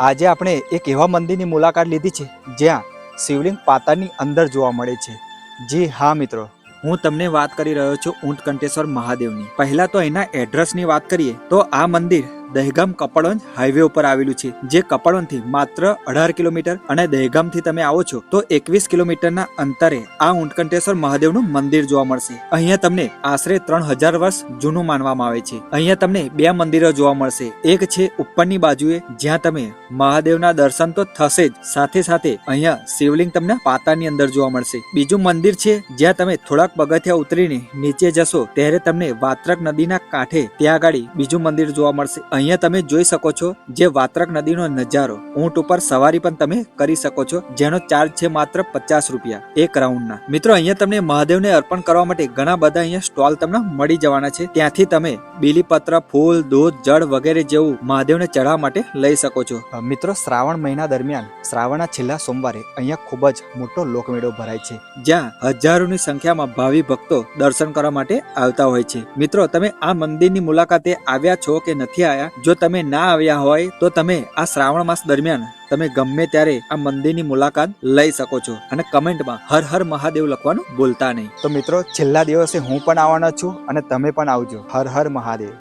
આજે આપણે એક એવા મંદિરની મુલાકાત લીધી છે જ્યાં શિવલિંગ પાતાળની અંદર જોવા મળે છે. જી હા, મિત્રો. હું તમને વાત કરી રહ્યો છું ઊંટકંટેશ્વર મહાદેવની. પહેલા તો એના એડ્રેસની વાત કરીએ તો આ મંદિર દહેગામ કપડવંજ હાઈવે ઉપર આવેલું છે, જે કપડવંજથી માત્ર અઢાર કિલોમીટર અને દહેગામથી તમે આવો છો, તો એકવીસ કિલોમીટરના અંતરે આ ઉંટકંઠેશ્વર મહાદેવનું મંદિર જોવા મળશે. અહીંયા તમને આશરે ત્રણ હજાર વર્ષ જૂનું માનવામાં આવે છે. અહીંયા તમને બે મંદિરો જોવા મળશે. એક છે ઉપરની બાજુએ, જ્યાં તમે મહાદેવના દર્શન તો થશે જ. સાથે સાથે અહીંયા શિવલિંગ તમને પાતાની અંદર જોવા મળશે. બીજું મંદિર છે, જ્યાં તમે થોડાક પગથિયા ઉતરીને નીચે જશો, ત્યારે તમને વાત્રક નદીના કાંઠે ત્યાં આગળ બીજું મંદિર જોવા મળશે. અહીંયા તમે જોઈ શકો છો જે વાત્રક નદીનો નજારો. ઊંટ ઉપર સવારી પણ તમે કરી શકો છો જેનો ચાર્જ છે માત્ર પચાસ રૂપિયા એક રાઉન્ડના. મિત્રો અહીંયા તમને મહાદેવને અર્પણ કરવા માટે ઘણા બધા અહીંયા સ્ટોલ તમને મળી જવાના છે. ત્યાંથી તમે બીલીપત્ર ફૂલ દૂધ જળ વગેરે જેવું મહાદેવને ચઢાવવા માટે લઈ શકો છો. મિત્રો શ્રાવણ મહિના દરમિયાન શ્રાવણના છેલ્લા સોમવારે અહીંયા ખૂબ જ મોટો લોકમેળો ભરાય છે. જ્યાં હજારોની સંખ્યામાં ભાવિ ભક્તો દર્શન કરવા માટે આવતા હોય છે. મિત્રો તમે આ મંદિરની મુલાકાતે આવ્યા છો કે નથી આવ્યા? જો તમે ના આવ્યા હોય તો તમે આ શ્રાવણ માસ દરમિયાન તમે ગમે ત્યારે આ મંદિરની મુલાકાત લઈ શકો છો. અને કમેન્ટમાં હર હર મહાદેવ લખવાનું ભૂલતા નહીં. તો મિત્રો, છેલ્લા દિવસે હું પણ આવવાનો છું અને તમે પણ આવજો. હર હર મહાદેવ.